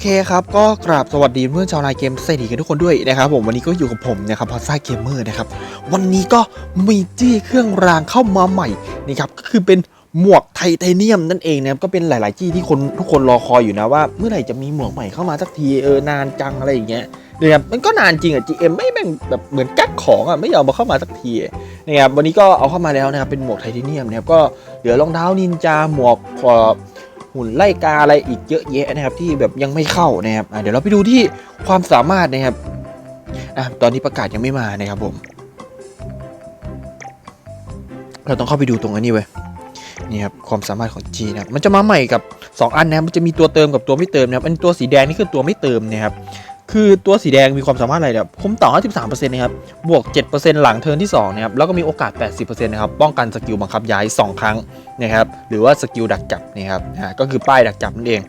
เคครับก็กราบสวัสดีเพื่อนชาวนายเกมเซดีกันทุกคนด้วยนะครับผมวันนี้ก็อยู่กับผมนะครับพอซ่าเกมเมอร์นะครับวันนี้ก็มีจี้เครื่องรางเข้ามาใหม่นะครับก็คือเป็นหมวกไทเทเนียมนั่นเองนะครับก็เป็นหลาย ๆ จี้ที่คนทุกคนรอคอยอยู่นะว่า เมื่อไหร่จะมีหมวกใหม่เข้ามาสักทีเออนานจังอะไรอย่างเงี้ยนะครับมันก็นานจริงอะ GM ไม่แม่งแบบเหมือนกักของอะไม่ยอมมาเข้ามาสักทีนะครับวันนี้ก็เอาเข้ามาแล้วนะครับเป็นหมวกไทเทเนียมนะครับก็เหลือรองเท้านินจาหมวกเอ่อ หุ่นไล่กาอะไรอีกเยอะแยะนะครับที่แบบยังไม่เข้านะครับเดี๋ยวเราไปดูที่ความสามารถนะครับอตอนนี้ประกาศยังไม่มานะครับผม เราต้องเข้าไปดูตรงอันนี้เว้ยนี่ครับความสามารถของ G นะครับมันจะมาใหม่กับ 2 อันนะมันจะมีตัวเติมกับตัวไม่เติมนะครับอันตัวสีแดงนี่คือตัวไม่เติมนะครับ คือตัวสีแดงมีความสามารถอะไรเนี่ยคุ้มต่อ 53%นะครับ บวก 7%หลังเทิร์นที่ 2 นะครับ แล้วก็มีโอกาส 80%นะครับ ป้องกันสกิลบังคับย้าย 2 ครั้งนะครับ หรือว่าสกิลดักจับนะครับอ่าก็คือป้ายดักจับนั่นเอง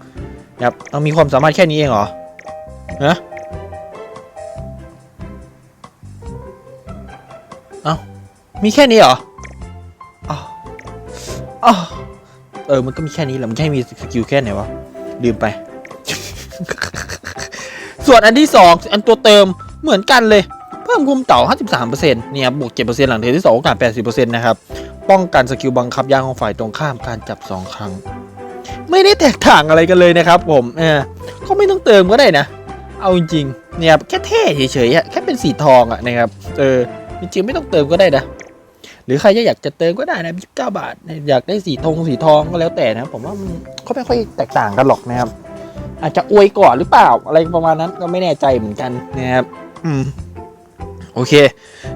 นะครับเอามีความสามารถแค่นี้เองเหรอฮะเอามีแค่นี้เหรออ้าวอ้าวเออ มันก็มีแค่นี้แหละ มันจะให้มีสกิลแค่ไหนวะ ลืมไป ส่วนอันที่ 2 อันตัวเติมเหมือนกันเลย เพิ่มคุมเต่า 53%เนี่ยครับวก 7%หลังเทอร์นที่ 2 โอกาส 80%นะครับ ป้องกันสกิลบังคับยางของฝ่ายตรงข้ามการจับ 2 ครั้ง ไม่ได้แตกต่างอะไรกันเลยนะครับผมเออก็ไม่ต้องเติมก็ได้นะ เอาจริงๆเนี่ยแค่เท่เฉยๆแค่เป็นสีทองอะนะครับเออจริงๆไม่ต้องเติมก็ได้นะหรือใครจะอยากจะเติมก็ได้นะ29บาท อยากได้สีทองสีทองก็แล้วแต่นะผมว่ามันก็ไม่ค่อยแตกต่างกันหรอกนะครับ อาจจะอวยก่อนหรือเปล่า อะไรประมาณนั้นก็ไม่แน่ใจเหมือนกันนะครับอืมโอเค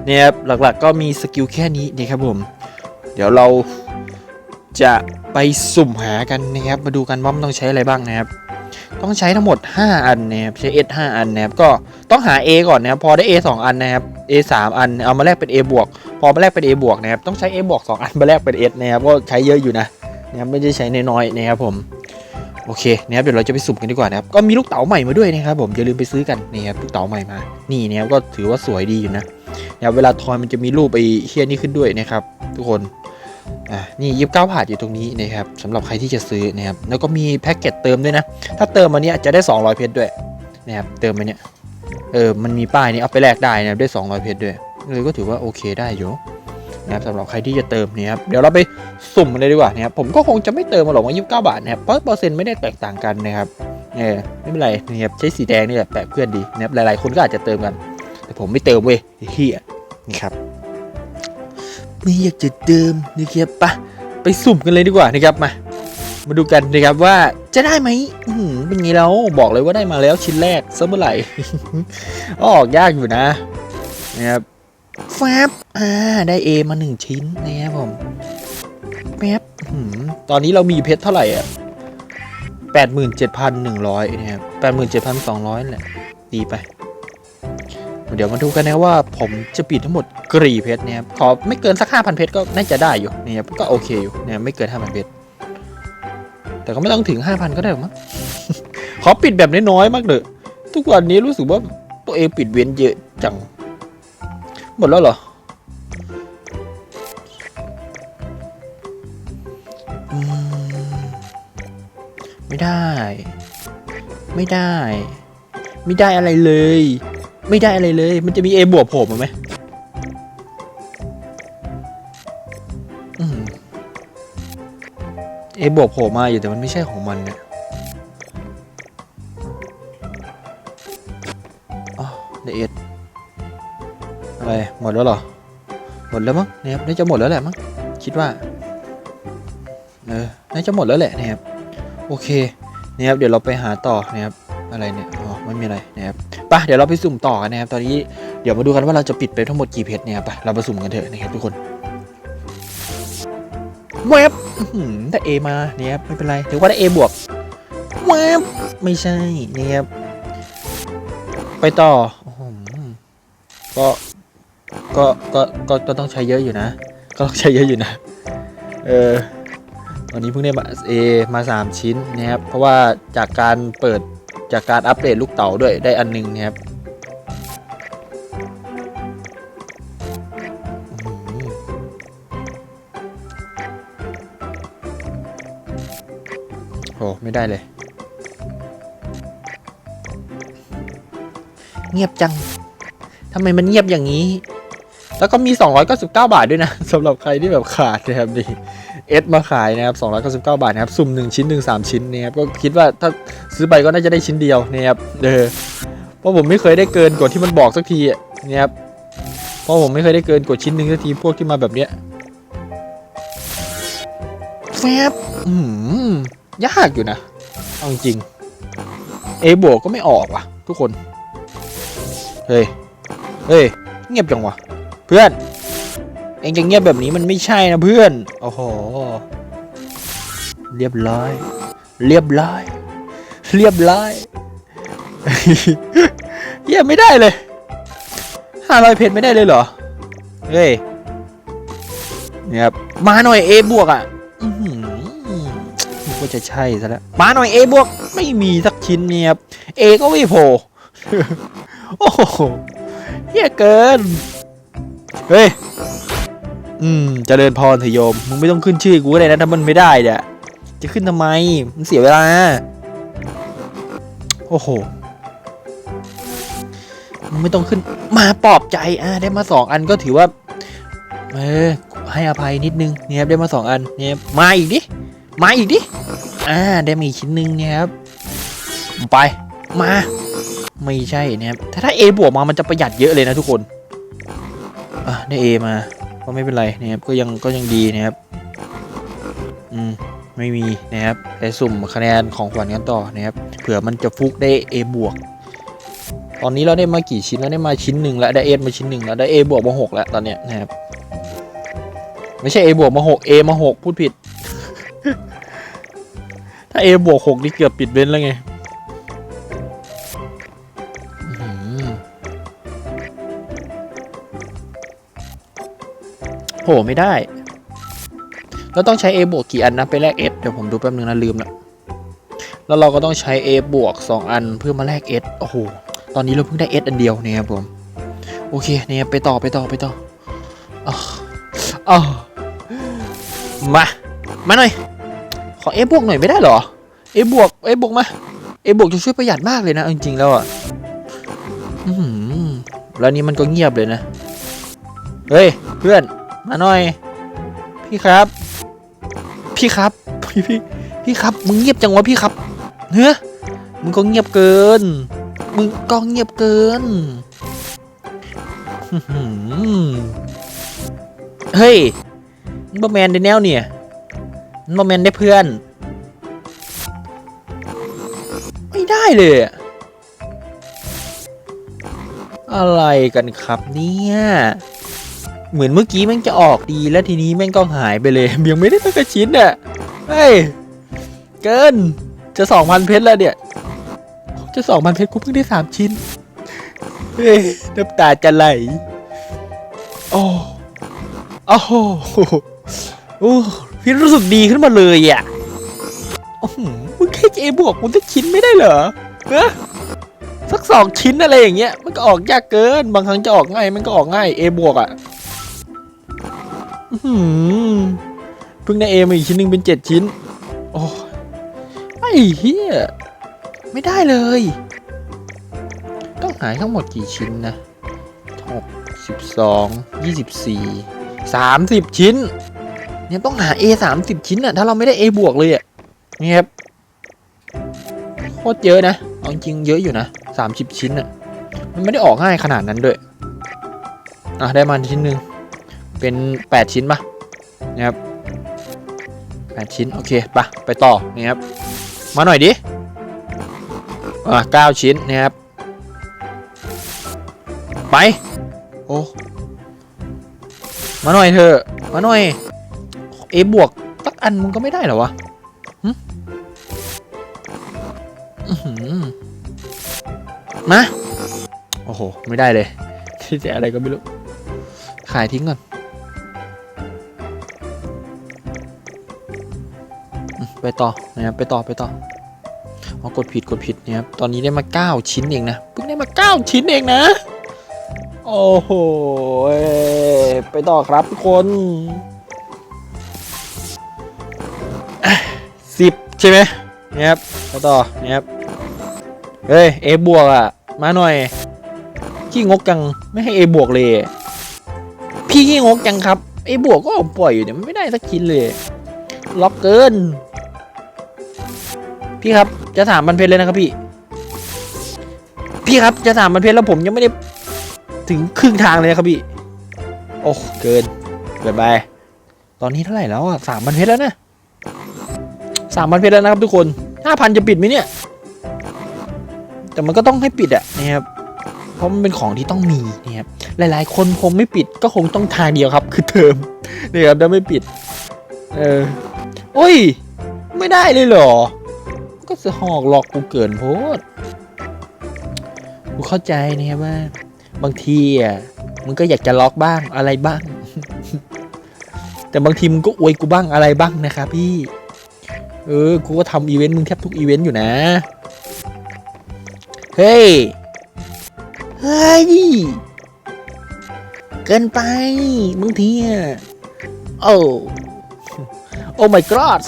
เนี่ยครับหลักๆก็มีสกิลแค่นี้นะครับผม เดี๋ยวเราจะไปสุ่มหากันนะครับ มาดูกันว่ามันต้องใช้อะไรบ้างนะครับ ต้องใช้ทั้งหมด 5 อันนะครับใช้ S 5อันนะครับก็ต้องหา A ก่อนนะครับพอได้ A 2 อันนะครับ A 3อันเอามาแลกเป็น A บวกพอมาแลกเป็น A บวกนะครับต้องใช้ A บวก2อันมาแลกเป็น S นะครับก็ใช้เยอะอยู่นะนะครับไม่ได้ใช้น้อยๆนะครับผม โอเคนะครับเดี๋ยวเราจะไปสุ่มกันดีกว่านะครับก็มีลูกเต๋าใหม่มาด้วยนะครับผมอย่าลืมไปซื้อกันนี่ครับลูกเต๋าใหม่มา นี่นะครับก็ถือว่าสวยดีอยู่นะนะครับเวลาทอยมันจะมีรูปไอ้เฮียนี่ขึ้นด้วยนะครับ ทุกคนอะนี่ยีิบเก้าบาทอยู่ตรงนี้นะครับสำหรับใครที่จะซื้อนะครับแล้วก็มีแพ็กเกจเติมด้วยนะ ถ้าเติมมาเนี้ยจะได้ 200 เพชรด้วยนะครับเติมมาเนี้ยเออมันมีป้ายนี้เอาไปแลกได้นะครับได้ 200 เพชรด้วยเลยก็ถือว่าโอเคได้อยู่ นะครับสำหรับใครที่จะเติมเนี่ยครับเดี๋ยวเราไปสุ่มกันเลยดีกว่านะครับผมก็คงจะไม่เติมมาหรอกว่า29บาทนะครับเพราะเปอร์เซ็นต์ไม่ได้แตกต่างกันนะครับเออไม่เป็นไรนะครับใช้สีแดงนี่แหละแปะเพื่อนดีนะครับหลายๆคนก็อาจจะเติมกัน แต่ผมไม่เติมเว้ยเฮียนี่ครับไม่อยากจะเดิมนะครับปะไปสุ่มกันเลยดีกว่านะครับมามาดูกันนะครับว่าจะได้ไหมเป็นไงแล้วบอกเลยว่าได้มาแล้วชิ้นแรกซะเมื่อไหร่ออกยากอยู่นะนะครับ แฟบอ่าได้เอมาหนึ่งชิ้นนะครับผมแป๊บหือตอนนี้เรามีเพชรเท่าไหร่อะแปดหมื่นเจ็ดพันหนึ่งร้อยนะครับแปดหมื่นเจ็ดพันสองร้อยแหละดีไป เดี๋ยวมาดูกันนะว่าผมจะปิดทั้งหมดกรีเพชรเนี่ยครับขอไม่เกินสักห้าพันเพชรก็น่าจะได้อยู่เนี่ยครับก็โอเคอยู่เนี่ยไม่เกินห้าพันเพชรแต่ก็ไม่ต้องถึงห้าพันก็ได้หรอกมั้งขอปิดแบบน้อยๆมากเลยทุกวันนี้รู้สึกว่าตัวเองปิดเว้นเยอะจัง หมดแล้วเหรอไม่ได้ ไม่ได้ ไม่ได้อะไรเลย ไม่ได้อะไรเลย มันจะมี A บวกโผล่มาไหมเอบวกโผล่มาอยู่แต่มันไม่ใช่ของมันเนี่ย หมดแล้วหรอ หมดแล้วมั้งเนี่ยครับน่าจะหมดแล้วแหละมั้งคิดว่าเออน่าจะหมดแล้วแหละนะครับโอเคนะครับเดี๋ยวเราไปหาต่อนะครับอะไรเนี่ยอ๋อไม่มีอะไรนะครับไปเดี๋ยวเราไปสุ่มต่อกันนะครับ ตอนนี้เดี๋ยวมาดูกันว่าเราจะปิดไปทั้งหมดกี่เพชรเนี่ยไปเรามาสุ่มกันเถอะนะครับทุกคนแวบอื้อหือแต่ A มาเนี่ยครับไม่เป็นไรถือว่าได้ A บวกแวบไม่ใช่เนี่ยครับไปต่อก็ ก็ก็ก็ก็ต้องใช้เยอะอยู่นะ ก็ต้องใช้เยอะอยู่นะ เออวันนี้เพิ่งได้มา A มา 3 ชิ้นนะครับ เพราะว่าจากการเปิดจากการอัปเดตลูกเต๋าด้วยได้อันนึงนะครับโอ้ไม่ได้เลย เงียบจังทำไมมันเงียบอย่างนี้ แล้วก็มี 299 บาทด้วยนะสำหรับใครที่แบบขาดนะครับนี่เอสมาขายนะครับ299 บาทนะครับสุ่ม 1 ชิ้น 1 3 ชิ้นนะครับก็คิดว่าถ้าซื้อไปก็น่าจะได้ชิ้นเดียวนะครับเออเพราะผมไม่เคยได้เกินกว่าที่มันบอกสักทีนะครับเพราะผมไม่เคยได้เกินกว่าชิ้นหนึ่งสักทีพวกที่มาแบบเนี้ยแฟบอืมยากอยู่นะเอาจริงเอบวกก็ไม่ออกว่ะ ทุกคน เฮ้ย เฮ้ย เงียบจังวะ เพื่อน เองจะเงียบแบบนี้มันไม่ใช่นะเพื่อน โอ้โห เรียบร้อย เรียบร้อย เรียบร้อยเยี่ยมไม่ได้เลยห้าร้อยเพชรไม่ได้เลยเหรอ เฮ้ยเนี่ยครับมาหน่อยเอบวกอะกว่าจะใช่ซะแล้ว มาหน่อยเอบวกไม่มีสักชิ้นเนี่ยครับเอก็ไม่โผล่โอ้โหเฮียเกิน เฮ้ย อืมเจริญพรเถโยม มึงไม่ต้องขึ้นชื่อกูก็ได้นะถ้ามันไม่ได้เนี่ย จะขึ้นทำไม มันเสียเวลา โอ้โห มึงไม่ต้องขึ้น มาปลอบใจ อะ ได้มาสองอันก็ถือว่า เออ ให้อภัยนิดนึงเนี่ยครับ ได้มาสองอันเนี่ยมาอีกดิ มาอีกดิ อ่า ได้มาอีกชิ้นหนึ่งเนี่ยครับ ไป มา ไม่ใช่นะครับถ้าถ้า A บวกมา มันจะประหยัดเยอะเลยนะทุกคน ได้ A มา ก็ไม่เป็นไรนะครับ ก็ยังก็ยังดีนะครับ อืม ไม่มีนะครับไปสุ่มคะแนนของขวัญกันต่อนะครับ เผื่อมันจะฟุกได้ A บวก ตอนนี้เราได้มากี่ชิ้นแล้วได้มาชิ้นหนึ่งแล้วได้ A มาชิ้นหนึ่งแล้วได้ A บวกมาหกแล้วตอนเนี้ยนะครับ ไม่ใช่ A บวกมาหก A มาหกพูดผิด ถ้า A บวกหกนี่เกือบปิดเว้นแล้วไง โหไม่ได้แล้วต้องใช้ A บวกกี่อันนะไปแลก S เดี๋ยวผมดูแป๊บนึงนะลืมละแล้วเราก็ต้องใช้ A บวก 2 อันเพื่อมาแลก S โอ้โห ตอนนี้เราเพิ่งได้ S อันเดียวเนี่ยครับผม โอเคเนี่ยไปต่อไปต่อไปต่ออ๋ออ๋อมา มาหน่อย ขอ A บวกหน่อยไม่ได้เหรอ A บวก A บวกมา A บวกจะช่วยประหยัดมากเลยนะจริงๆแล้วอะแล้วนี่มันก็เงียบเลยนะ เฮ้ย เพื่อน มาหน่อย พี่ครับ พี่ครับ พี่พี่พี่ครับ มึงเงียบจังวะพี่ครับเฮ้ยมึงก็เงียบเกิน มึงก็เงียบเกินเฮ้ยมึงบอแมนได้แนวเนี่ยมึงบอแมนได้เพื่อน ไม่ได้เลย อะไรกันครับเนี่ย เหมือนเมื่อกี้แม่งจะออกดีแล้วทีนี้แม่งก็หายไปเลยยังไม่ได้สักกระชิ้นอะเฮ้ยเกินจะสองพันเพชรแล้วเนี่ยจะสองพันเพชรกูเพิ่งได้สามชิ้นเฮ้ยน้ำตาจะไหลโอ้โอ้โหโอ้พี่รู้สึกดีขึ้นมาเลยอะอื้อหือมึงแค่เจบวกมึงจะชิ้นไม่ได้เหรอเฮะสักสองชิ้นอะไรอย่างเงี้ยมันก็ออกยากเกิน บางครั้งจะออกง่ายมันก็ออกง่าย A บวกอะ เพิ่งได้ A มาอีกชิ้นหนึ่งเป็นเจ็ดชิ้น โอ้ไอ้เหี้ย ไม่ได้เลย ต้องหายทั้งหมดกี่ชิ้นนะหกสิบสองยี่สิบสี่สามสิบชิ้น เนี่ยต้องหา A สามสิบชิ้นอะถ้าเราไม่ได้ A บวกเลยอะนี่ครับโคตรเยอะนะเอาจริงเยอะอยู่นะสามสิบชิ้นอะมันไม่ได้ออกง่ายขนาดนั้นด้วย อะ ได้มาชิ้นหนึ่ง เป็นแปดชิ้นปะนะครับแปดชิ้น โอเคปะไปต่อนี่ครับ มาหน่อยดิ อะเก้าชิ้นนะครับ ไป โอ้ มาหน่อยเถอะมาหน่อย เอบวกสักอันมึงก็ไม่ได้เหรอวะมา โอ้โห ไม่ได้เลยที่จะอะไรก็ไม่รู้ ขายทิ้งก่อน ไปต่อนะครับไปต่อไปต่อเอากดผิดกดผิดเนี่ยครับตอนนี้ได้มา 9 ชิ้นเองนะเพิ่งได้มา 9 ชิ้นเองนะ โอ้โหไปต่อครับทุกคนสิบใช่ไหมเนี่ยครับไปต่อเนี่ยครับเฮ้ยเอบวกอะ มาหน่อยขี้งกจังไม่ให้เอบวกเลย พี่ขี้งกจังครับเอบวกก็ปล่อยอยู่เนี่ยไม่ได้สักชิ้นเลยล็อกเกิน พี่ครับจะถามมันเพชรเลยนะครับพี่ พี่ครับจะถามมันเพชรแล้วผมยังไม่ได้ถึงครึ่งทางเลยนะครับพี่ โอ้เกินเกินไปตอนนี้เท่าไหร่แล้วอะสามพันเพชรแล้วนะสามพันเพชรแล้วนะครับทุกคนห้าพันจะปิดไหมเนี่ย แต่มันก็ต้องให้ปิดอะนะครับเพราะมันเป็นของที่ต้องมีนะครับหลาย ๆ คนคงไม่ปิดก็คงต้องทางเดียวครับ คือเทอมนี่ครับถ้าไม่ปิด เออโอ้ย ไม่ได้เลยเหรอ ก็จะหอกหลอกกูเกินโพดกูเข้าใจนะครับว่า บางทีอะมึงก็อยากจะล็อกบ้างอะไรบ้าง แต่บางทีมึงก็อวยกูบ้างอะไรบ้างนะครับพี่ เออ กูก็ทำอีเวนต์มึงแทบทุกอีเวนต์อยู่นะ เฮ้ย เฮ้ย เกินไปบางทีอะโอ้ โอ้ my god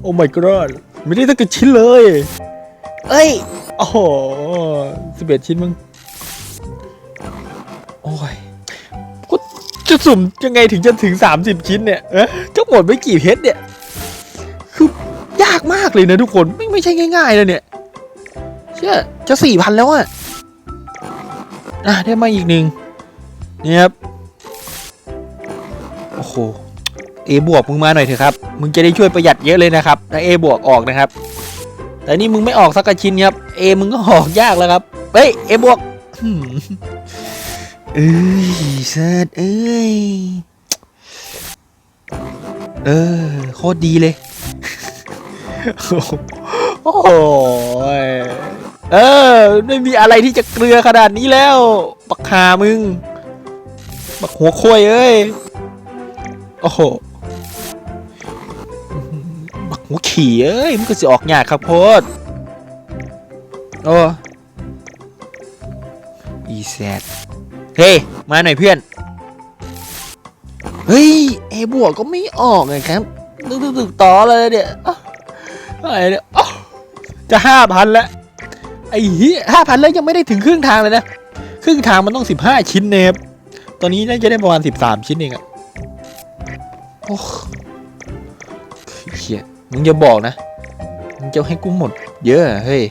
โอ้ my god ไม่ได้ตั้งแต่ชิ้นเลยเอ้ย โอ้โหสิบเอ็ดชิ้นมึง โอ้ยกูจะสุ่มยังไงถึงจะถึงสามสิบชิ้นเนี่ย เอ๊ะจะหมดไปกี่เพชรเนี่ย คือยากมากเลยนะทุกคน ไม่ไม่ใช่ง่ายๆเลยเนี่ย เชื่อจะสี่พันแล้วอะอะ ได้มาอีกหนึ่งเนี่ยครับ โอ้โห เอบวกมึงมาหน่อยเถอะครับ มึงจะได้ช่วยประหยัดเยอะเลยนะครับถ้าเอบวกออกนะครับ แต่นี่มึงไม่ออกสักกระชิ้นครับเอมึงก็ออกยากแล้วครับ เฮ้ยเอบวกเอ้ยเซิร์เอ้ย เออโคตรดีเลย โอ้ยเออ ไม่มีอะไรที่จะเกลือขนาดนี้แล้ว ปักหามึง ปักหัวโควยเอ้ย โอ้โห หัวขี่เอ้ยมันก็จะออกยากครับโพดโอ้อีแซดเฮ้ยมาหน่อยเพื่อน เฮ้ยเอบวกก็ไม่ออกไงครับตึกตึกตึกต่อเลยเนี่ยอ้าวอะไรเนี่ยจะห้าพันแล้วไอ้เหี้ยห้าพันแล้วยังไม่ได้ถึงครึ่งทางเลยนะ ครึ่งทางมันต้องสิบห้าชิ้นเนบตอนนี้น่าจะได้ประมาณสิบสามชิ้นเองอะโอ้ มึงอย่าบอกนะ มึงจะให้กูหมด เยอะอเฮ้ย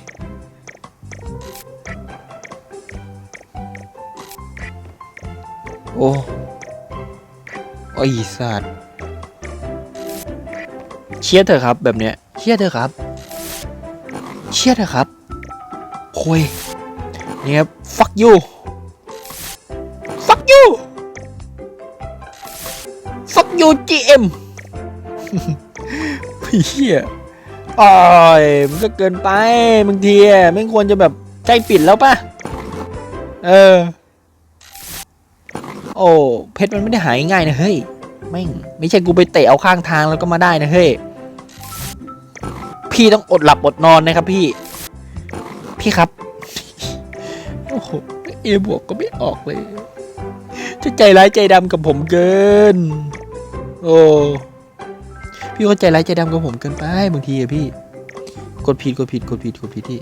โอ้โอ้สัตว์เชียเถอะครับแบบเนี้ยเชียเถอะครับ เชียเถอะครับโคุยเนี่ยครับ fuck you fuck you fuck you GM เฮียอ้อยมันก็เกินไปบางทีไม่ควรจะแบบใจปิดแล้วป่ะเออ โอ้เพชรมันไม่ได้หายง่ายนะเฮ้ยแม่งไม่ใช่กูไปเตะเอาข้างทางแล้วก็มาได้นะเฮ้ยพี่ต้องอดหลับอดนอนนะครับพี่ พี่ครับโอ้โหเอบวกก็ไม่ออกเลยจะใจร้ายใจดำกับผมเกิน โอ้ พี่ก็ใจร้ายใจดำกับผมเกินไปบางทีอะพี่กดผิดกดผิดกดผิดกดผิดที่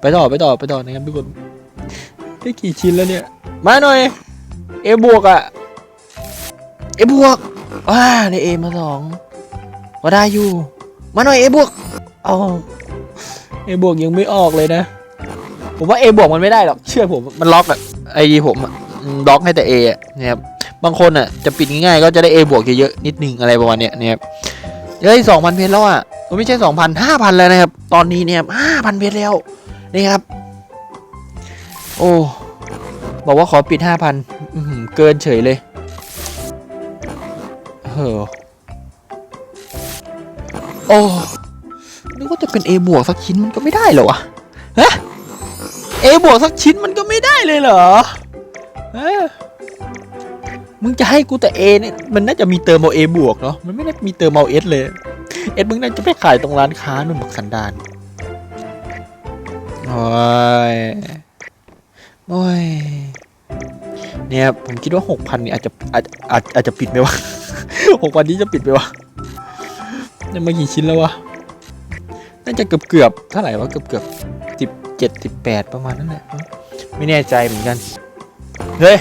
ไปต่อไปต่อไปต่อนะครับทุกคนได้กี่ชิ้นแล้วเนี่ย มาหน่อยเอบวกอะเอบวกว้าได้เอมาสองว่าได้อยู่ มาหน่อยเอบวกเอาเอบวกยังไม่ออกเลยนะ ผมว่า A บวกมันไม่ได้หรอกเชื่อผมมันล็อกอะไอดีผมล็อกให้แต่ A อะนะครับบางคนอะจะปิดง่ายๆก็จะได้ A บวกเยอะๆนิดนึงอะไรประมาณเนี้ยนะครับ เฮ้ยสองพันเพชรแล้วอะไม่ใช่สองพันห้าพันแล้วนะครับ ตอนนี้เนี่ยห้าพันเพชรแล้วนี่ครับ โอ้บอกว่าขอปิดห้าพันเกินเฉยเลยเฮ้อโอ้นึกว่าจะเป็น A บวกสักชิ้นมันก็ไม่ได้เหรอวะฮะเอบวกสักชิ้นมันก็ไม่ได้เลยเหรอเออ มึงจะให้กูแต่เอเนี่ยมันน่าจะมีเติมเอาเอบวกเนาะมันไม่ได้มีเติมเอาเอสเลยเอสมึงน่าจะไปขายตรงร้านค้านุ่นบักสันดานโอ้ยโอ้ยเนี่ยผมคิดว่าหกพันนี่อาจจะอาจอาจอาจจะปิดไหมวะหกพันนี้จะปิดไหมวะนี่มากี่ชิ้นแล้ววะน่าจะเกือบเกือบเท่าไหร่วะเกือบเกือบสิบเจ็ดสิบแปดประมาณนั้นแหละไม่แน่ใจเหมือนกันเฮ้ย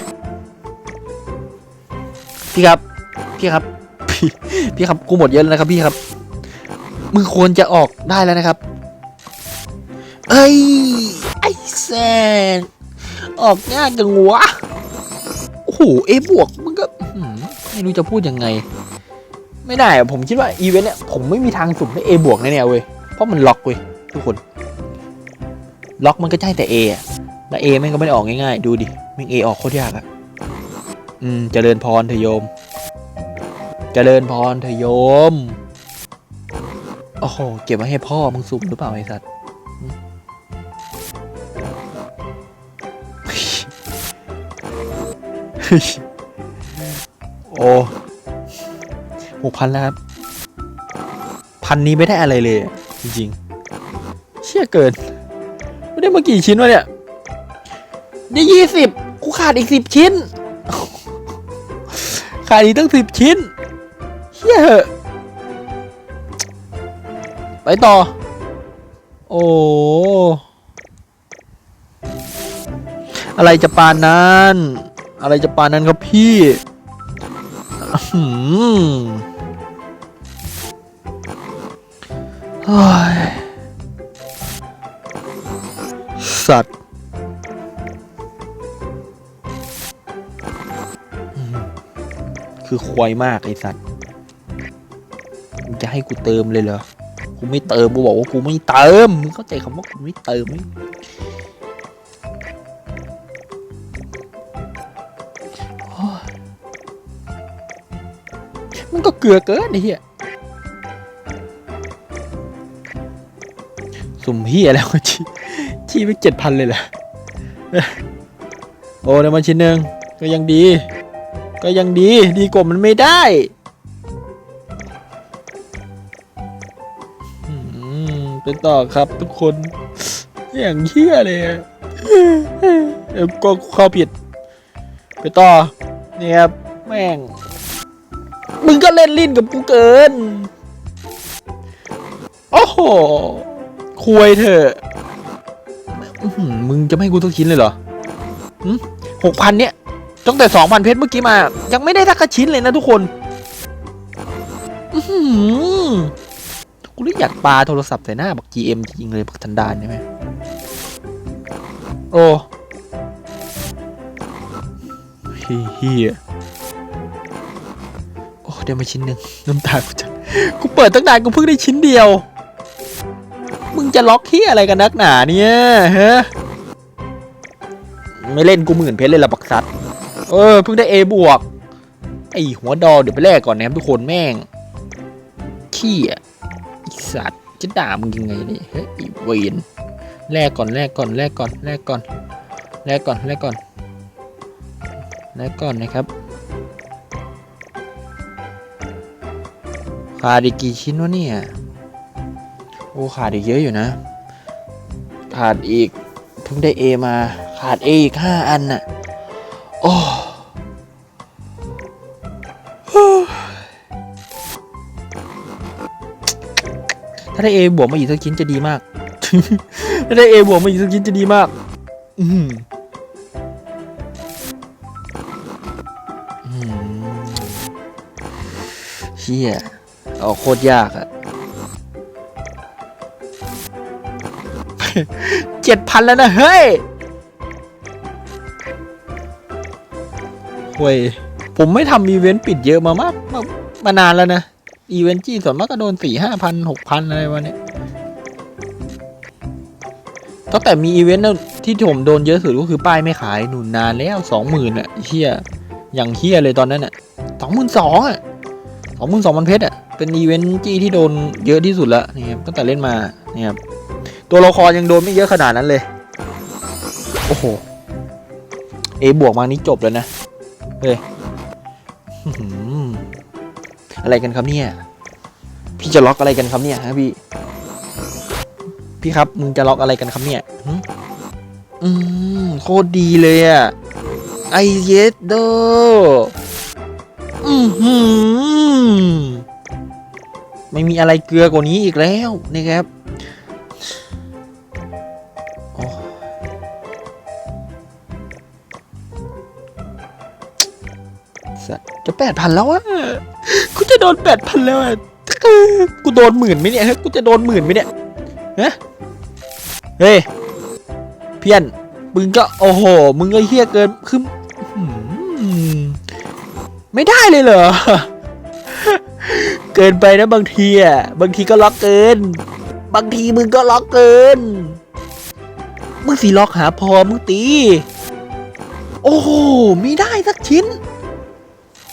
พี่ครับ พี่ครับ พี่พี่ครับกูหมดเยอะแล้วนะครับพี่ครับมึงควรจะออกได้แล้วนะครับ เอ้ย ไอ้แซนออกยากจังวะ โอ้โห เอบวกมึงก็ไม่รู้จะพูดยังไง ไม่ได้อะผมคิดว่าอีเวนต์เนี่ย ผมไม่มีทางสุ่มได้เอบวกแน่ๆเว้ย เพราะมันล็อกเว้ยทุกคน ล็อกมันก็ใช่แต่ A อะแล้ว A แม่งก็ไม่ได้ออกง่ายๆ ดูดิ แม่ง A ออกโคตรยากอะ อืมเจริญพรเถอะโยม เจริญพรเถอะโยม โอ้โห เก็บไว้ให้พ่อมึงสุ่มหรือเปล่าไอ้สัตว์ โอ้หกพันแล้วครับ พันนี้ไม่ได้อะไรเลย จริงๆ เชี่ยเกิน ไม่ได้มากี่ชิ้นวะเนี่ยได้ยี่สิบกูขาดอีกสิบชิ้น ขาดอีตั้งสิบชิ้นเฮียเหอะไปต่อ โอ้อะไรจะปานนั้น อะไรจะปานนั้นครับพี่อื้อหือเฮ้ยสัตว์ คือควยมากไอสัตว์มึงจะให้กูเติมเลยเหรอ กูไม่เติม กูบอกว่ากูไม่เติม มึงเข้าใจคำว่ากูไม่เติมไหมโอ้ยมันก็เกลือเกินไอ้เหี้ยสุ่มเหี้ยแล้วชีชีไปเจ็ดพันเลยเหรอโอ้ได้มาชิ้นหนึ่งก็ยังดี ก็ยังดีดีกว่ามันไม่ได้อืมไปต่อครับทุกคนอย่างเชี่ยเลยเดี๋ยวก็เข้าผิด ไปต่อเนี่ยครับแม่ง มึงก็เล่นลิ้นกับกูเกิน โอ้โหควยเถอะมึงจะไม่ให้กูทุกชิ้นเลยเหรอหกพันเนี้ย ตั้งแต่สองพันเพชรเมื่อกี้มา ยังไม่ได้ทักกระชิ้นเลยนะทุกคนอื้อหือกูเลยอยากปาโทรศัพท์ใส่หน้าบัก GM จริงเลยบักทันดานใช่ไหมโอ้เฮียโอ้เดี๋ยวมาชิ้นหนึ่งน้ำตากูจะกูเปิดตั้งนานกูเพิ่งได้ชิ้นเดียว มึงจะล็อกเฮียอะไรกันนักหนาเนี่ยฮะไม่เล่นกูหมื่นเพชรเลยละบักสัตว์ เออเพิ่งได้ A บวกไอหัวดอเดี๋ยวไปแลกก่อนนะครับทุกคนแม่งขี้อะสัตว์จะด่ามึงยังไงนี่เฮ้ยไอ้เวนแลกก่อนแลกก่อนแลกก่อนแลกก่อนแลกก่อนแลกก่อนแลกก่อนนะครับขาดอีกกี่ชิ้นวะเนี่ยโอ้ขาดอีกเยอะอยู่นะ ขาดอีกเพิ่งได้ A มาขาด A อีกห้าอันน่ะ ถ้าได้ A บวกมาอีกสักชิ้นจะดีมาก ถ้าได้ A บวกมาอีกสักชิ้นจะดีมาก อืมเชี่ยเอาโคตรยากอะเจ็ดพันแล้วนะ เฮ้ยเว้ยผมไม่ทำอีเวนต์ปิดเยอะมามากมานานแล้วนะ อีเวนต์จี้ส่วนมากก็โดนสี่ห้าพันหกพันอะไรวะเนี่ยตั้งแต่มีอีเวนต์ที่ผมโดนเยอะสุดก็คือป้ายไม่ขายหนุนนานแล้วสองหมื่นอะเฮียอย่างเฮียเลยตอนนั้นอะสองหมื่นสองอะสองหมื่นสองพันเพชรอะเป็นอีเวนต์จี้ที่โดนเยอะที่สุดละนี่ครับตั้งแต่เล่นมาเนี่ยครับตัวละครยังโดนไม่เยอะขนาดนั้นเลย โอ้โหเอบวกมานี้จบแล้วนะเฮ้ย อะไรกันครับเนี่ย พี่จะล็อกอะไรกันครับเนี่ยฮะพี่ พี่ครับมึงจะล็อกอะไรกันครับเนี่ยอืมโคตรดีเลยอะไอเยสโดอือหือไม่มีอะไรเกลือกว่านี้อีกแล้วนะครับจะแปดพันแล้วอะ โดนแปดพันแล้วอะกูโดนหมื่นไหมเนี่ยฮ้ยกูจะโดนหมื่นไหมเนี่ยฮะเฮ้ยเพี้ยนมึงก็โอ้โหมึงก็เฮี้ยเกินคืออื้อหือไม่ได้เลยเหรอเกินไปนะบางทีอะบางทีก็ล็อกเกิน บางทีมึงก็ล็อกเกินมึงสีล็อกหาพอมึงตี โอ้โหไม่ได้สักชิ้น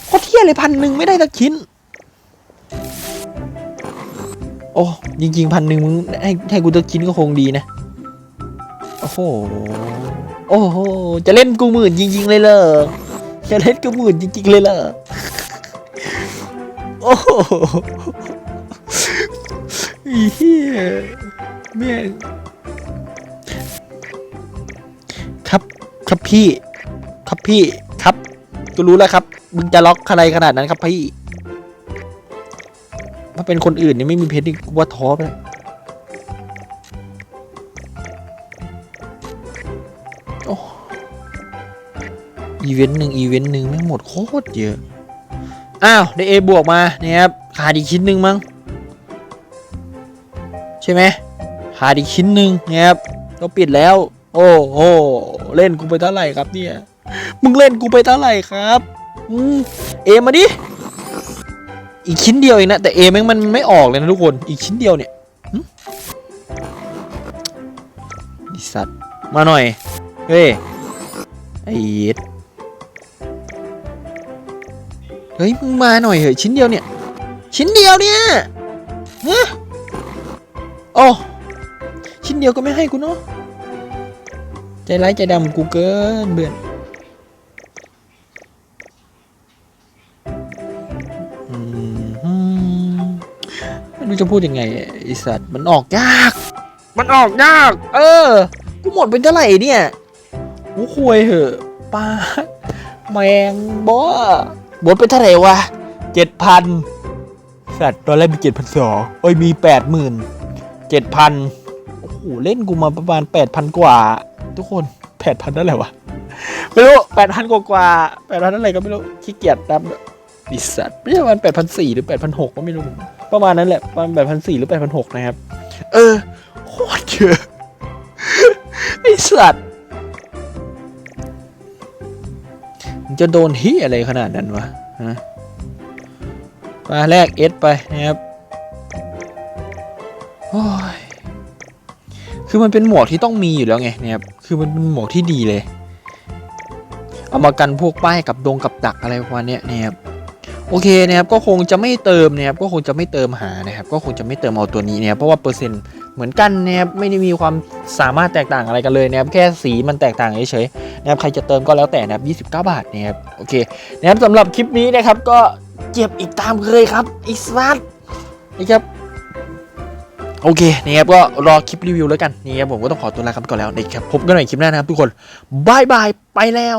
โคตรเที่ยเลยพันหนึ่งไม่ได้สักชิ้น โอ้จริงๆพันหนึ่งมึงให้ให้กูสักชิ้นก็คงดีนะ โอ้โห โอ้โห จะเล่นกูหมื่นจริง ๆ เลยเหรอ จะเล่นกูหมื่นจริง ๆ เลยเหรอ โอ้โหอีเหี้ยแม่งครับครับพี่ ครับพี่ครับกูรู้แล้วครับ มึงจะล็อกอะไรขนาดนั้นครับพี่ ถ้าเป็นคนอื่นนี่ไม่มีเพชรนี่กูว่าท้อไปแล้วโอ้อีเวนต์หนึ่งอีเวนต์หนึ่งไม่งหมดโคตรเยอะ อ้าวได้เอบวกมาเนี่ยครับขาดอีกชิ้นหนึ่งมั้งใช่ไหมขาดอีกชิ้นหนึ่งเนี่ยครับก็ปิดแล้ว โอ้โหเล่นกูไปเท่าไหร่ครับเนี่ยมึงเล่นกูไปเท่าไหร่ครับ อืมเอมาดิ อีกชิ้นเดียวเองนะ แต่เอแม่งมันไม่ออกเลยนะทุกคน อีกชิ้นเดียวเนี่ยหึไอ้สัตว์ มาหน่อย เฮ้ย ไอ้เอ็ดเฮ้ย มึงมาหน่อยเหอะชิ้นเดียวเนี่ย ชิ้นเดียวเนี่ยฮะโอ้ชิ้นเดียวก็ไม่ให้กูเนาะใจร้ายใจดำกูเกินเบื่อน รู้จะพูดยังไงไอสัตว์มันออกยาก มันออกยาก เออ กูหมดไปเท่าไหร่เนี่ยกูคุยเหอะป้าแมงบอบดไปเท่าไหร่วะเจ็ดพันสัตว์ตอนแรกมีเจ็ดพันสองโอ้ยมีแปดหมื่นเจ็ดพันโอ้โหเล่นกูมาประมาณแปดพันกว่า ทุกคนแปดพันนั่นแหละวะไม่รู้แปดพันกว่าแปดพันอะไรก็ไม่รู้ขี้เกียจนับดิสัตว์ไม่ใช่ประมาณแปดพันสี่หรือแปดพันหกก็ไม่รู้ ประมาณนั้นแหละประมาณแปดพันสี่หรือแปดพันหกนะครับ เออโคตรเยอะไอสัตว์มันจะโดนที่อะไรขนาดนั้นวะฮะมาแรกเอสไปนะครับโอ้ยคือมันเป็นหมวกที่ต้องมีอยู่แล้วไงนะครับ คือมันเป็นหมวกที่ดีเลย เอามากันพวกป้ายกับดงกับดักอะไรประมาณเนี้ยนะครับ โอเคนะครับก็คงจะไม่เติมนะครับก็คงจะไม่เติมหานะครับก็คงจะไม่เติมเอาตัวนี้เนะครับเพราะว่าเปอร์เซ็นต์เหมือนกันนะครับไม่ได้มีความสามารถแตกต่างอะไรกันเลยนะครับแค่สีมันแตกต่างเฉยๆนะครับใครจะเติมก็แล้วแต่นะครับ29 บาทนะครับโอเคนะครับสำหรับคลิปนี้นะครับก็เจ็บอีกตามเคยครับอีสวัสดนะครับโอเคนะครับก็รอคลิปรีวิวแล้วกันนี่ครับผมก็ต้องขอตัวลาครับก่อนแล้วนะครับพบกันใหม่คลิปหน้านะครับทุกคนบายบายไปแล้ว